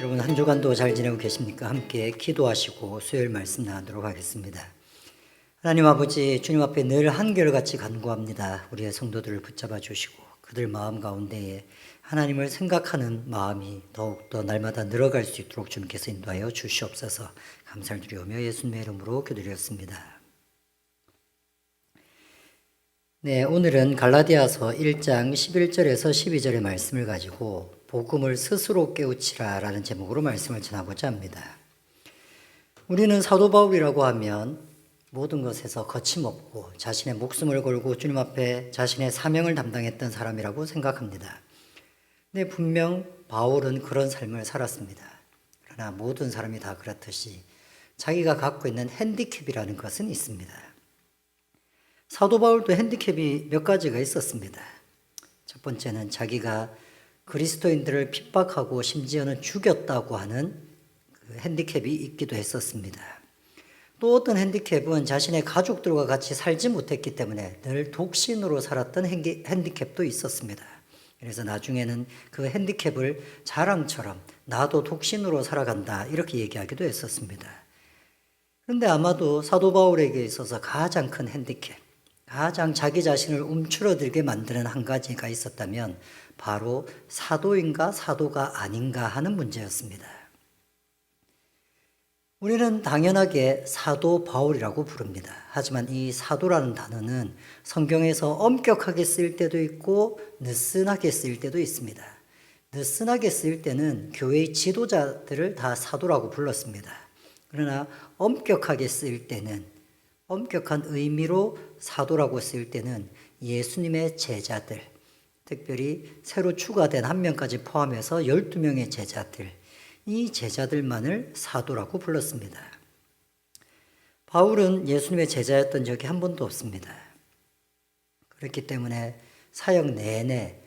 여러분 한 주간도 잘 지내고 계십니까? 함께 기도하시고 수요일 말씀 나누도록 하겠습니다. 하나님 아버지 주님 앞에 늘 한결같이 간구합니다. 우리의 성도들을 붙잡아 주시고 그들 마음 가운데에 하나님을 생각하는 마음이 더욱더 날마다 늘어갈 수 있도록 주님께서 인도하여 주시옵소서 감사를 드리오며 예수님의 이름으로 기도드렸습니다. 네, 오늘은 갈라디아서 1장 11절에서 12절의 말씀을 가지고 복음을 스스로 깨우치라 라는 제목으로 말씀을 전하고자 합니다. 우리는 사도 바울이라고 하면 모든 것에서 거침없고 자신의 목숨을 걸고 주님 앞에 자신의 사명을 담당했던 사람이라고 생각합니다. 근데 분명 바울은 그런 삶을 살았습니다. 그러나 모든 사람이 다 그렇듯이 자기가 갖고 있는 핸디캡이라는 것은 있습니다. 사도 바울도 핸디캡이 몇 가지가 있었습니다. 첫 번째는 자기가 그리스도인들을 핍박하고 심지어는 죽였다고 하는 그 핸디캡이 있기도 했었습니다. 또 어떤 핸디캡은 자신의 가족들과 같이 살지 못했기 때문에 늘 독신으로 살았던 핸디캡도 있었습니다. 그래서 나중에는 그 핸디캡을 자랑처럼 나도 독신으로 살아간다 이렇게 얘기하기도 했었습니다. 그런데 아마도 사도 바울에게 있어서 가장 큰 핸디캡, 가장 자기 자신을 움츠러들게 만드는 한 가지가 있었다면 바로 사도인가 사도가 아닌가 하는 문제였습니다. 우리는 당연하게 사도 바울이라고 부릅니다. 하지만 이 사도라는 단어는 성경에서 엄격하게 쓰일 때도 있고 느슨하게 쓰일 때도 있습니다. 느슨하게 쓰일 때는 교회의 지도자들을 다 사도라고 불렀습니다. 그러나 엄격하게 쓰일 때는 엄격한 의미로 사도라고 쓰일 때는 예수님의 제자들, 특별히 새로 추가된 한 명까지 포함해서 12명의 제자들, 이 제자들만을 사도라고 불렀습니다. 바울은 예수님의 제자였던 적이 한 번도 없습니다. 그렇기 때문에 사역 내내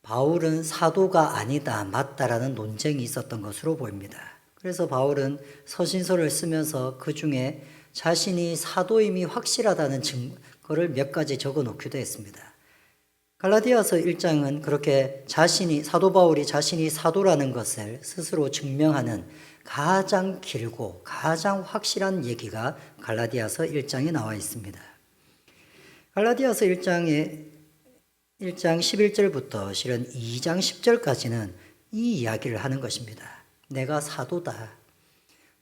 바울은 사도가 아니다, 맞다라는 논쟁이 있었던 것으로 보입니다. 그래서 바울은 서신서를 쓰면서 그 중에 자신이 사도임이 확실하다는 증거를 몇 가지 적어 놓기도 했습니다. 갈라디아서 1장은 그렇게 자신이 사도 바울이 자신이 사도라는 것을 스스로 증명하는 가장 길고 가장 확실한 얘기가 갈라디아서 1장에 나와 있습니다. 갈라디아서 1장에 1장 11절부터 실은 2장 10절까지는 이 이야기를 하는 것입니다. 내가 사도다.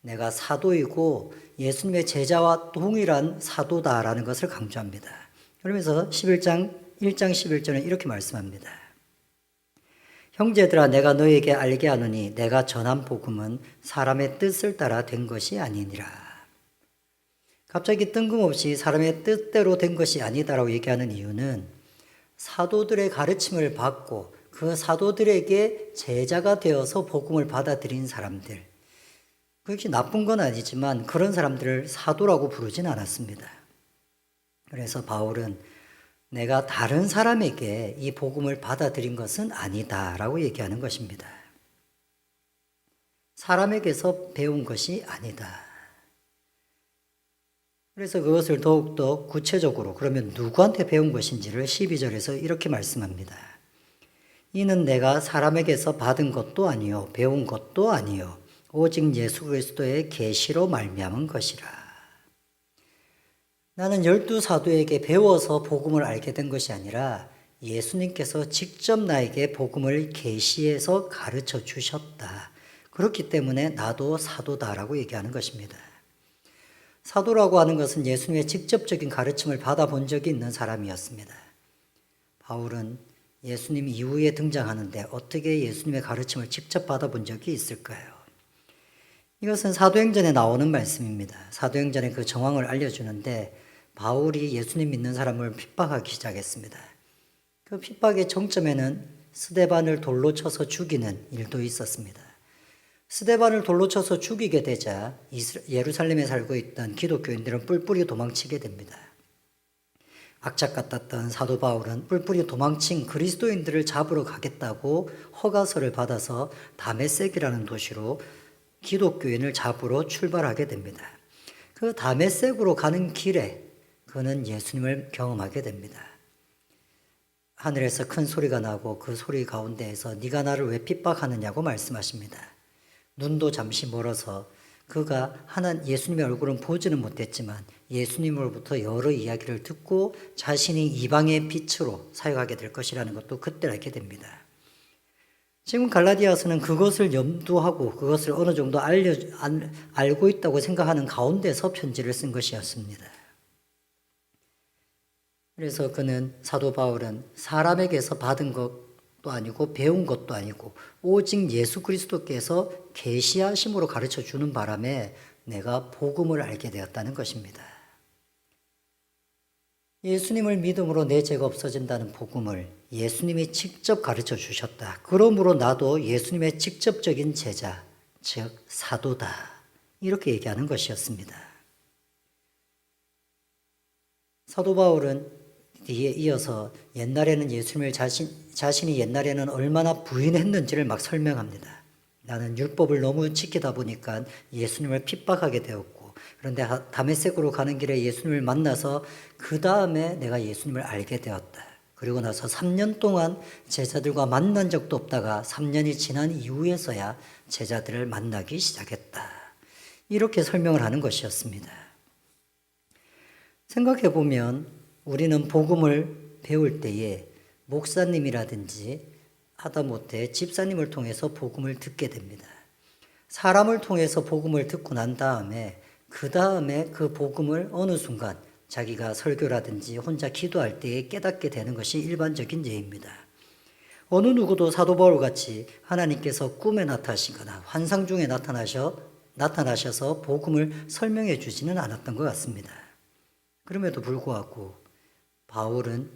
내가 사도이고 예수님의 제자와 동일한 사도다라는 것을 강조합니다. 그러면서 11장 1장 11절은 이렇게 말씀합니다. 형제들아 내가 너에게 알게 하노니 내가 전한 복음은 사람의 뜻을 따라 된 것이 아니니라. 갑자기 뜬금없이 사람의 뜻대로 된 것이 아니다라고 얘기하는 이유는 사도들의 가르침을 받고 그 사도들에게 제자가 되어서 복음을 받아들인 사람들. 그것이 나쁜 건 아니지만 그런 사람들을 사도라고 부르진 않았습니다. 그래서 바울은 내가 다른 사람에게 이 복음을 받아들인 것은 아니다라고 얘기하는 것입니다. 사람에게서 배운 것이 아니다. 그래서 그것을 더욱더 구체적으로 그러면 누구한테 배운 것인지를 12절에서 이렇게 말씀합니다. 이는 내가 사람에게서 받은 것도 아니요 배운 것도 아니요 오직 예수 그리스도의 계시로 말미암은 것이라. 나는 열두 사도에게 배워서 복음을 알게 된 것이 아니라 예수님께서 직접 나에게 복음을 계시해서 가르쳐 주셨다. 그렇기 때문에 나도 사도다라고 얘기하는 것입니다. 사도라고 하는 것은 예수님의 직접적인 가르침을 받아본 적이 있는 사람이었습니다. 바울은 예수님 이후에 등장하는데 어떻게 예수님의 가르침을 직접 받아본 적이 있을까요? 이것은 사도행전에 나오는 말씀입니다. 사도행전의 그 정황을 알려주는데 바울이 예수님 믿는 사람을 핍박하기 시작했습니다. 그 핍박의 정점에는 스데반을 돌로 쳐서 죽이는 일도 있었습니다. 스데반을 돌로 쳐서 죽이게 되자 예루살렘에 살고 있던 기독교인들은 뿔뿔이 도망치게 됩니다. 악착 같았던 사도 바울은 뿔뿔이 도망친 그리스도인들을 잡으러 가겠다고 허가서를 받아서 다메섹이라는 도시로 기독교인을 잡으러 출발하게 됩니다. 그 다메섹으로 가는 길에 그는 예수님을 경험하게 됩니다. 하늘에서 큰 소리가 나고 그 소리 가운데에서 네가 나를 왜 핍박하느냐고 말씀하십니다. 눈도 잠시 멀어서 그가 하나 예수님의 얼굴은 보지는 못했지만 예수님으로부터 여러 이야기를 듣고 자신이 이방의 빛으로 사역하게 될 것이라는 것도 그때 알게 됩니다. 지금 갈라디아서는 그것을 염두하고 그것을 어느 정도 알려, 알, 알고 있다고 생각하는 가운데서 편지를 쓴 것이었습니다. 그래서 그는 사도 바울은 사람에게서 받은 것도 아니고 배운 것도 아니고 오직 예수 그리스도께서 계시하심으로 가르쳐 주는 바람에 내가 복음을 알게 되었다는 것입니다. 예수님을 믿음으로 내 죄가 없어진다는 복음을 예수님이 직접 가르쳐 주셨다. 그러므로 나도 예수님의 직접적인 제자, 즉 사도다. 이렇게 얘기하는 것이었습니다. 사도 바울은 뒤에 이어서 옛날에는 예수님을 자신, 자신이 옛날에는 얼마나 부인했는지를 막 설명합니다. 나는 율법을 너무 지키다 보니까 예수님을 핍박하게 되었고, 그런데 다메섹으로 가는 길에 예수님을 만나서 그 다음에 내가 예수님을 알게 되었다. 그리고 나서 3년 동안 제자들과 만난 적도 없다가 3년이 지난 이후에서야 제자들을 만나기 시작했다. 이렇게 설명을 하는 것이었습니다. 생각해 보면 우리는 복음을 배울 때에 목사님이라든지 하다못해 집사님을 통해서 복음을 듣게 됩니다. 사람을 통해서 복음을 듣고 난 다음에 그 다음에 그 복음을 어느 순간 자기가 설교라든지 혼자 기도할 때에 깨닫게 되는 것이 일반적인 예입니다. 어느 누구도 사도 바울 같이 하나님께서 꿈에 나타나시거나 환상 중에 나타나셔 나타나셔서 복음을 설명해 주지는 않았던 것 같습니다. 그럼에도 불구하고 바울은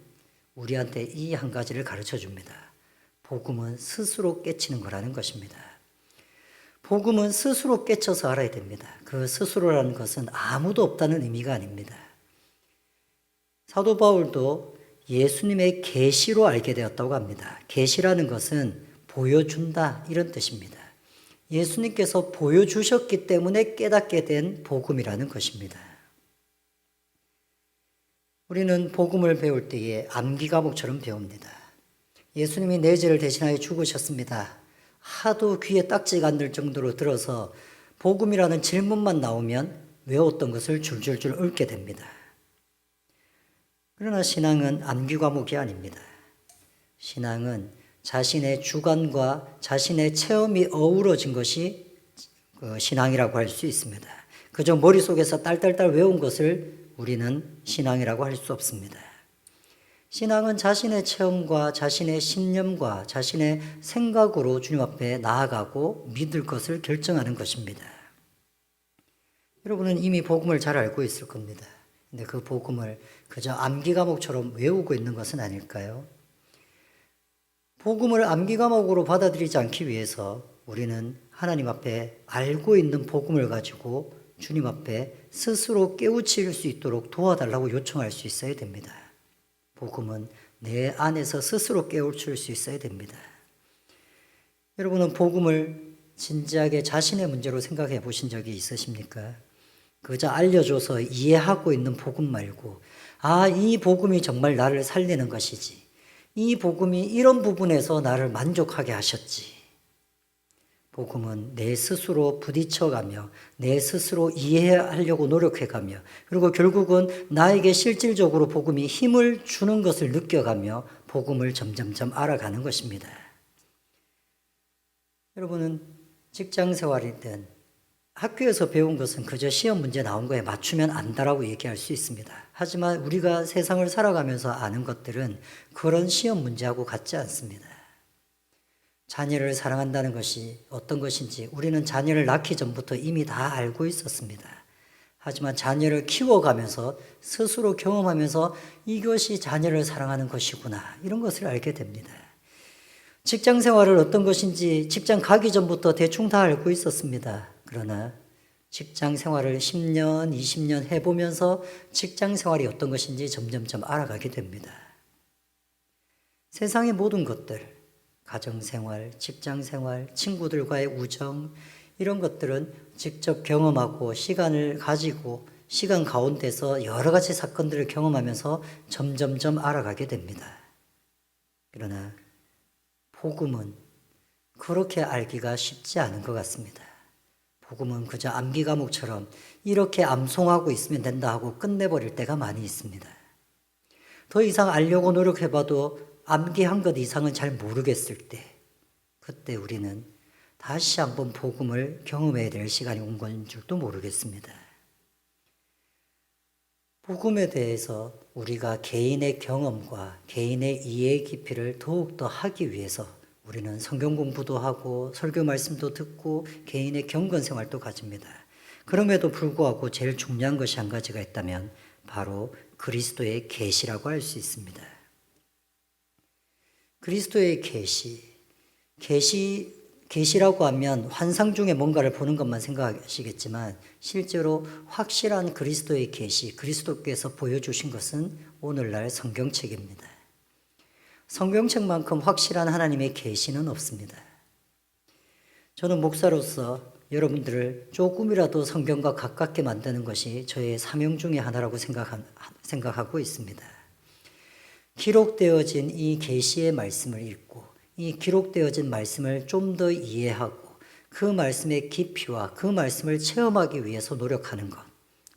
우리한테 이 한 가지를 가르쳐 줍니다. 복음은 스스로 깨치는 거라는 것입니다. 복음은 스스로 깨쳐서 알아야 됩니다. 그 스스로라는 것은 아무도 없다는 의미가 아닙니다. 사도 바울도 예수님의 계시로 알게 되었다고 합니다. 계시라는 것은 보여준다 이런 뜻입니다. 예수님께서 보여주셨기 때문에 깨닫게 된 복음이라는 것입니다. 우리는 복음을 배울 때에 암기 과목처럼 배웁니다. 예수님이 내 죄를 대신하여 죽으셨습니다. 하도 귀에 딱지가 안 들 정도로 들어서 복음이라는 질문만 나오면 외웠던 것을 줄줄줄 읊게 됩니다. 그러나 신앙은 암기 과목이 아닙니다. 신앙은 자신의 주관과 자신의 체험이 어우러진 것이 그 신앙이라고 할 수 있습니다. 그저 머릿속에서 딸딸딸 외운 것을 우리는 신앙이라고 할 수 없습니다. 신앙은 자신의 체험과 자신의 신념과 자신의 생각으로 주님 앞에 나아가고 믿을 것을 결정하는 것입니다. 여러분은 이미 복음을 잘 알고 있을 겁니다. 근데 그 복음을 그저 암기 과목처럼 외우고 있는 것은 아닐까요? 복음을 암기 과목으로 받아들이지 않기 위해서 우리는 하나님 앞에 알고 있는 복음을 가지고 주님 앞에 스스로 깨우칠 수 있도록 도와달라고 요청할 수 있어야 됩니다. 복음은 내 안에서 스스로 깨우칠 수 있어야 됩니다. 여러분은 복음을 진지하게 자신의 문제로 생각해 보신 적이 있으십니까? 그저 알려줘서 이해하고 있는 복음 말고, 아, 이 복음이 정말 나를 살리는 것이지. 이 복음이 이런 부분에서 나를 만족하게 하셨지. 복음은 내 스스로 부딪혀가며 내 스스로 이해하려고 노력해가며 그리고 결국은 나에게 실질적으로 복음이 힘을 주는 것을 느껴가며 복음을 점점점 알아가는 것입니다. 여러분은 직장 생활이든 학교에서 배운 것은 그저 시험 문제 나온 거에 맞추면 안다라고 얘기할 수 있습니다. 하지만 우리가 세상을 살아가면서 아는 것들은 그런 시험 문제하고 같지 않습니다. 자녀를 사랑한다는 것이 어떤 것인지 우리는 자녀를 낳기 전부터 이미 다 알고 있었습니다. 하지만 자녀를 키워가면서 스스로 경험하면서 이것이 자녀를 사랑하는 것이구나. 이런 것을 알게 됩니다. 직장 생활을 어떤 것인지 직장 가기 전부터 대충 다 알고 있었습니다. 그러나 직장 생활을 10년, 20년 해보면서 직장 생활이 어떤 것인지 점점점 알아가게 됩니다. 세상의 모든 것들, 가정생활, 직장생활, 친구들과의 우정, 이런 것들은 직접 경험하고 시간을 가지고 시간 가운데서 여러 가지 사건들을 경험하면서 점점점 알아가게 됩니다. 그러나 복음은 그렇게 알기가 쉽지 않은 것 같습니다. 복음은 그저 암기 과목처럼 이렇게 암송하고 있으면 된다 하고 끝내버릴 때가 많이 있습니다. 더 이상 알려고 노력해봐도 암기한 것 이상은 잘 모르겠을 때, 그때 우리는 다시 한번 복음을 경험해야 될 시간이 온 건 줄도 모르겠습니다. 복음에 대해서 우리가 개인의 경험과 개인의 이해 깊이를 더욱더 하기 위해서 우리는 성경 공부도 하고 설교 말씀도 듣고 개인의 경건 생활도 가집니다. 그럼에도 불구하고 제일 중요한 것이 한 가지가 있다면 바로 그리스도의 계시라고 할 수 있습니다. 그리스도의 계시, 계시 계시라고 하면 환상 중에 뭔가를 보는 것만 생각하시겠지만 실제로 확실한 그리스도의 계시, 그리스도께서 보여주신 것은 오늘날 성경책입니다. 성경책만큼 확실한 하나님의 계시는 없습니다. 저는 목사로서 여러분들을 조금이라도 성경과 가깝게 만드는 것이 저의 사명 중의 하나라고 생각하고 있습니다. 기록되어진 이 계시의 말씀을 읽고 이 기록되어진 말씀을 좀 더 이해하고 그 말씀의 깊이와 그 말씀을 체험하기 위해서 노력하는 것.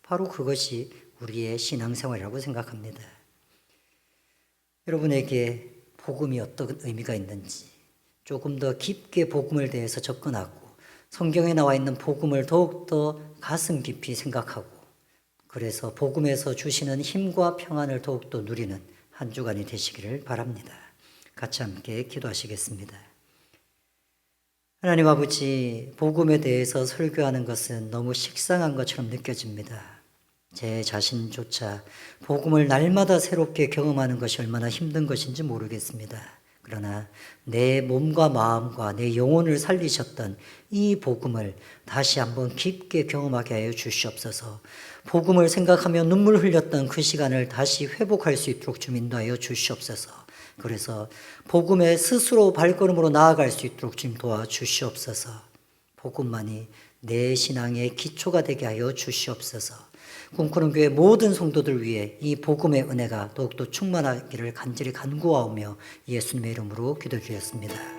바로 그것이 우리의 신앙생활이라고 생각합니다. 여러분에게 복음이 어떤 의미가 있는지 조금 더 깊게 복음을 대해서 접근하고 성경에 나와 있는 복음을 더욱더 가슴 깊이 생각하고 그래서 복음에서 주시는 힘과 평안을 더욱더 누리는 한 주간이 되시기를 바랍니다. 같이 함께 기도하시겠습니다. 하나님 아버지, 복음에 대해서 설교하는 것은 너무 식상한 것처럼 느껴집니다. 제 자신조차 복음을 날마다 새롭게 경험하는 것이 얼마나 힘든 것인지 모르겠습니다. 그러나 내 몸과 마음과 내 영혼을 살리셨던 이 복음을 다시 한번 깊게 경험하게 하여 주시옵소서. 복음을 생각하며 눈물 흘렸던 그 시간을 다시 회복할 수 있도록 좀 인도하여 주시옵소서. 그래서 복음에 스스로 발걸음으로 나아갈 수 있도록 좀 도와주시옵소서. 복음만이 내 신앙의 기초가 되게 하여 주시옵소서. 꿈꾸는 교회 모든 성도들 위해 이 복음의 은혜가 더욱더 충만하기를 간절히 간구하오며 예수님의 이름으로 기도드렸습니다.